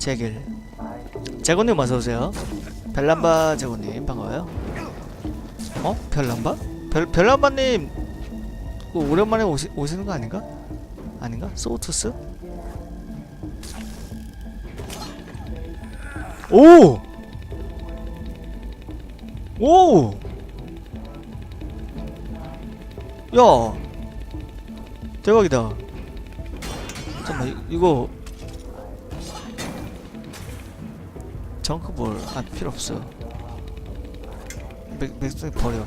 제길 제고님 어서오세요 벨람바 제고님 반가워요 어? 별람바? 별, 별람바님 그 오랜만에 오시, 오시는 거 아닌가? 아닌가? 소우투스? 오! 오! 야! 대박이다. 잠깐만, 이- 이거. 정크볼, 아, 필요 없어. 맥, 맥스 버려.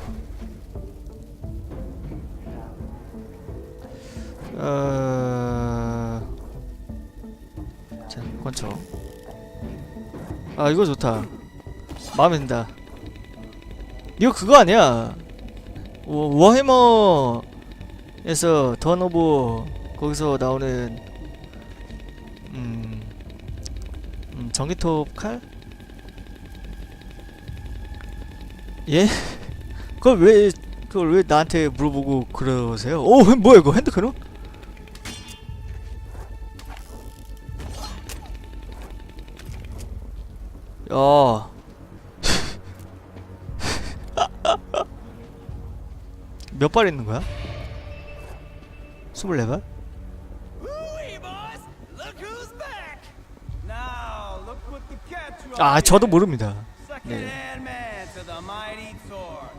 어... 자, 권총. 아, 이거 좋다. 마음에 든다. 이거 그거 아니야? 워, 워해머에서 던 오브 거기서 나오는 음, 음 전기톱 칼? 예? 그걸 왜 그걸 왜 나한테 물어보고 그러세요? 오 뭐야 이거 핸드크노? 야몇 발 있는 거야? 24발? Ooh-wee, boys! Look who's back! Now, look what the cat you 아 저도 모릅니다 the mighty Thor.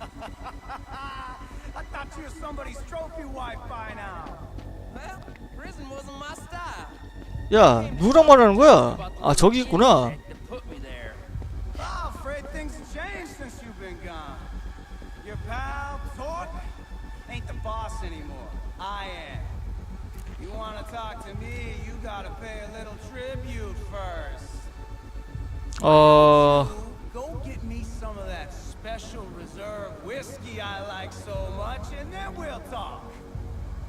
I thought you were somebody's trophy wife by now. Well, prison wasn't my style. 야 누구랑 말하는 거야? 아 저기 있구나 To put me there. Oh, afraid things have changed since you've been gone. Your pal, Thor, ain't the boss anymore. I am. You wanna talk to me, you gotta pay a little tribute first. 어... special reserve whiskey I like so much, and then we'll talk.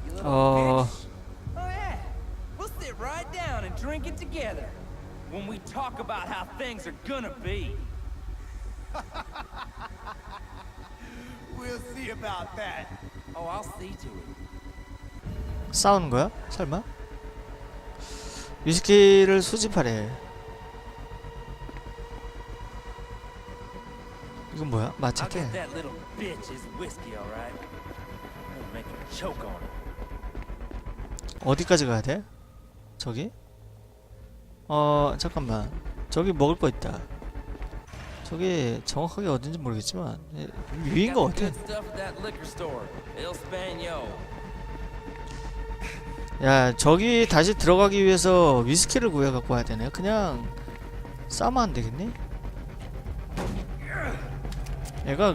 You little 어... bitch. Oh yeah. We'll sit right down and drink it together. When we talk about how things are gonna be. We'll see about that. Oh, I'll see to it. 싸우는 거야? 설마? 위스키를 수집하래 이건 뭐야? 마차게. 어디까지 가야 돼? 저기? 어 잠깐만 저기 먹을 거 있다 저기 정확하게 어딘지 모르겠지만 예, 위인 거 같아. 야 저기 다시 들어가기 위해서 위스키를 구해 갖고 와야 되네 그냥 싸면 안 되겠니? 얘가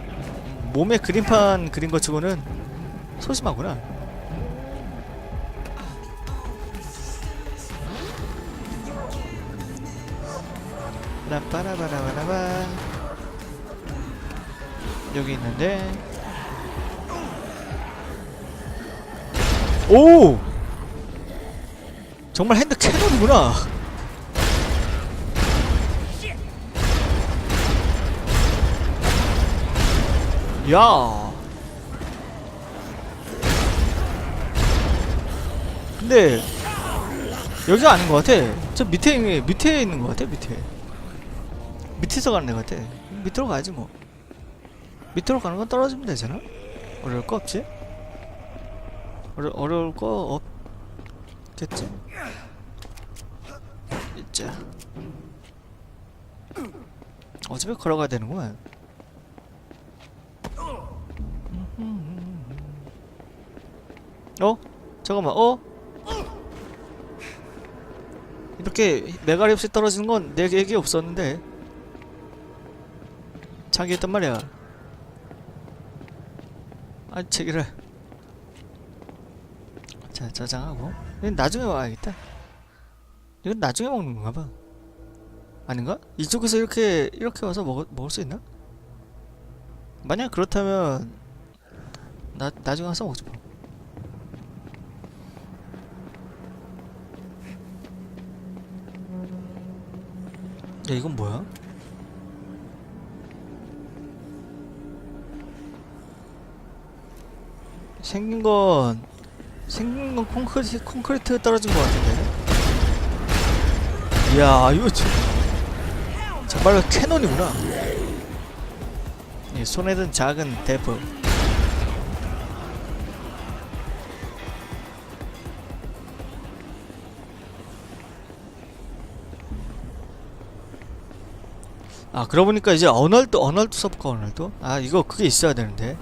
몸에 그림판 그린 것 치고는 소심하구나 라빠라바라바라바 여기 있는데 오! 정말 핸드 캐논이구나. 야. 근데 여기가 아닌 것 같아. 저 밑에 밑에 있는 것 같아. 밑에. 밑에서 가는 애 같아. 밑으로 가야지 뭐. 밑으로 가는 건 떨어지면 되잖아. 어려울 거 없지? 어려 어려울 거 없겠지? 있자. 어차피 걸어가야 되는구만. 어? 잠깐만. 어? 이렇게 메가리 없이 떨어지는 건내 계획이 없었는데. 자기 했단 말이야. 아, 제기를. 자, 저장하고. 이건 나중에 와야겠다. 이건 나중에 먹는 건가 봐. 아닌가? 이쪽에서 이렇게 이렇게 와서 먹을 먹을 수 있나? 만약 그렇다면 나 나중에 와서 먹자. 뭐. 야 이건 뭐야? 생긴 건 생긴 건 콘크리트 콘크리트 떨어진 것 같은데. 이야 이거 참- 정말로 캐논이구나 이 손에 든 작은 대포 아 그러고 보니까 이제 어널드 어널드 서브카 어널드 아 이거 그게 있어야 되는데.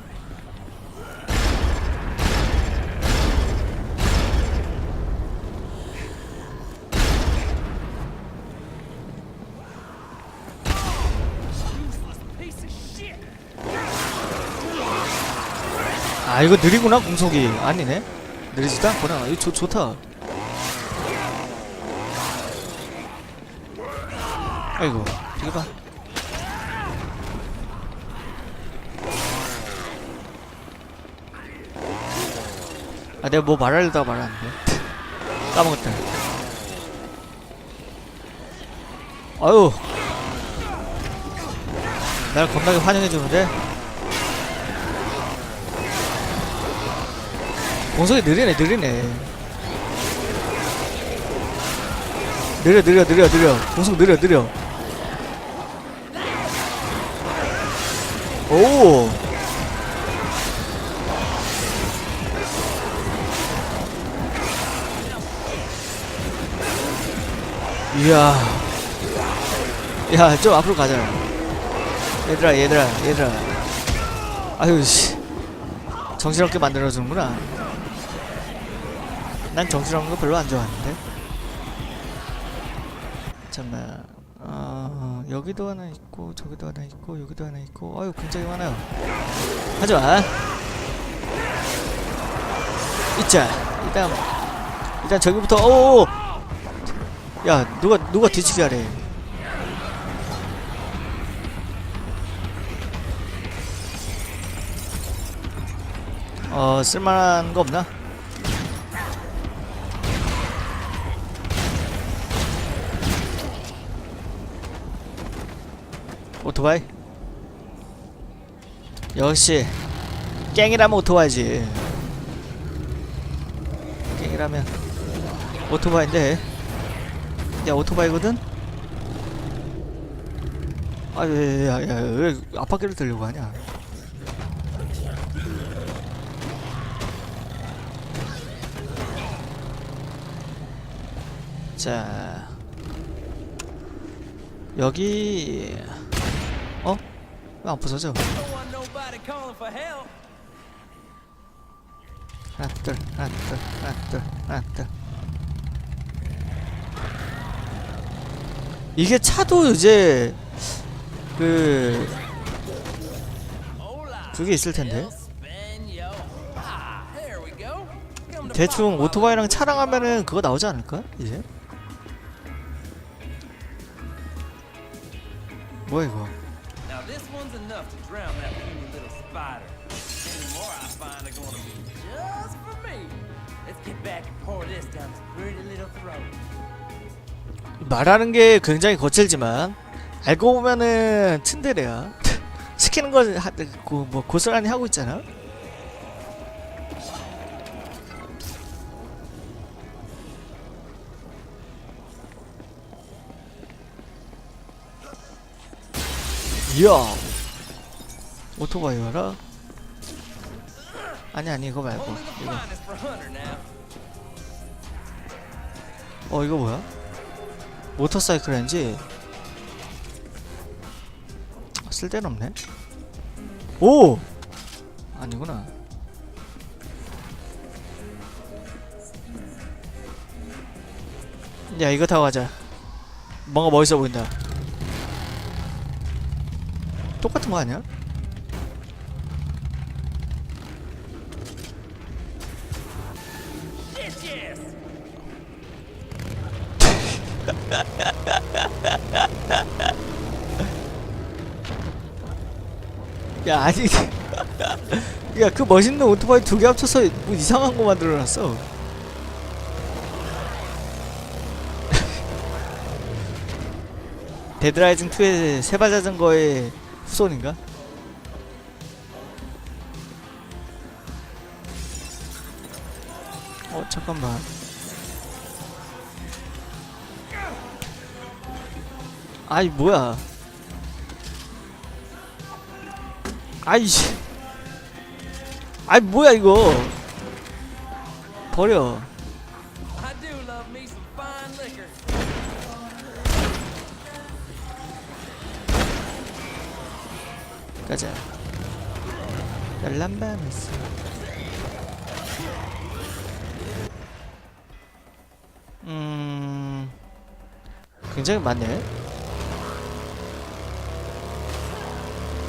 아 이거 느리구나 공속이. 아니네. 느리지도 않구나. 이거 좋, 좋다. 아이고 저기 봐 아 내가 뭐 말하려다가 말았는데 까먹었다. 아유. 날 겁나게 환영해주는데? 공속이 느리네 느리네. 느려 느려 느려 느려. 공속 느려 느려. 오 이야. 야 좀 앞으로 가자. 얘들아 얘들아 얘들아. 아유 씨. 정신없게 만들어주는구나. 난 정신없는 거 별로 안 좋아하는데. 잠깐만. 어, 여기도 하나 있고 저기도 하나 있고 여기도 하나 있고. 아유 굉장히 많아요. 하지마. 있자. 일단 일단 저기부터 오 야 누가 누가 뒤치기 하래 어 쓸만한 거 없나? 오토바이? 역시 깽이라면 오토바이지 깽이라면 오토바이인데 야 오토바이거든? 아야야야왜 앞바퀴를 들려고 하냐 자 여기 어? 왜 안 부서져? 하나 둘 하나 둘 하나 둘 하나 둘 이게 차도 이제 그. 그게 있을 텐데 대충. 오토바이랑 차랑 하면은 그거 나오지 않을까? 이제 뭐야 이거 말하는 게 굉장히 거칠지만 알고 보면은 츤데레야. 시키는 거뭐 고스란히 하고 있잖아. 이야. 오토바이 와라? 아니 아니 이거 말고. 이거. 어 이거 뭐야? 모터사이클 엔지 쓸데는 없네 오! 아니구나 야 이거 타고 가자 뭔가 멋있어 보인다 똑같은 거 아니야? 야 아니 야 그 멋있는 오토바이 두 개 합쳐서 뭐 이상한 거 만들어놨어. 데드라이징 2의 세발 자전거의 후손인가? 어 잠깐만. 아이 뭐야 아이씨. 아이 뭐야 이거. 버려. 가자. 랄람바메스 음 굉장히 많네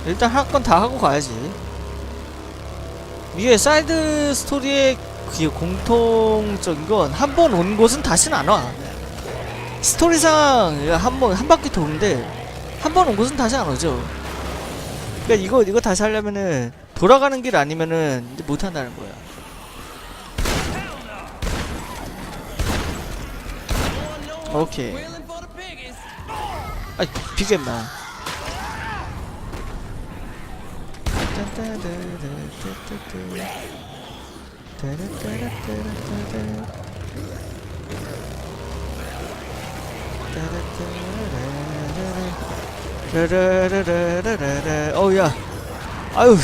일단 할 건 다 하고 가야지 이게 사이드 스토리의 그 공통적인 건 한 번 온 곳은 다시는 안 와 스토리상 한 번 한 바퀴 도는데 한 번 온 곳은 다시 안 오죠 그러니까 이거 이거 다시 하려면은 돌아가는 길 아니면은 못 한다는 거야. 오케이. 아 비겠나. 라라라라라라라 어우야 아유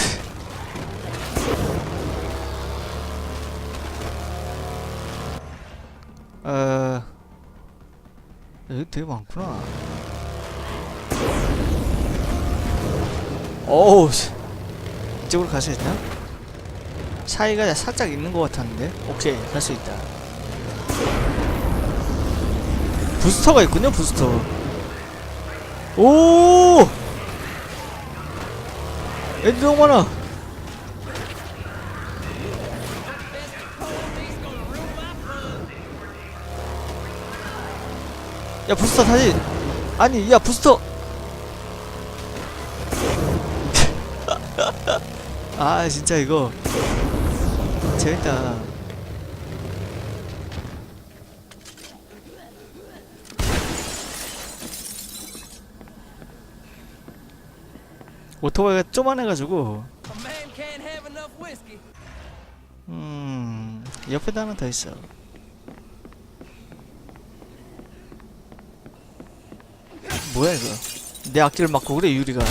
어 여기 되게 많구나 어우 씨. 이쪽으로 갈 수 있나? 차이가 살짝 있는 것 같았는데. 오케이 갈 수 있다. 부스터가 있군요 부스터. 오! 애들 너무 많아. 야 부스터 다시. 아니 야 부스터 아 진짜 이거. 재밌다. 오토바이가 쪼만해가지고. 음 옆에도 하나 더 있어. 뭐야 이거? 내 앞길을 막고 그래 유리가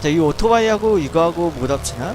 자 이 오토바이하고 이거하고 못 합치나?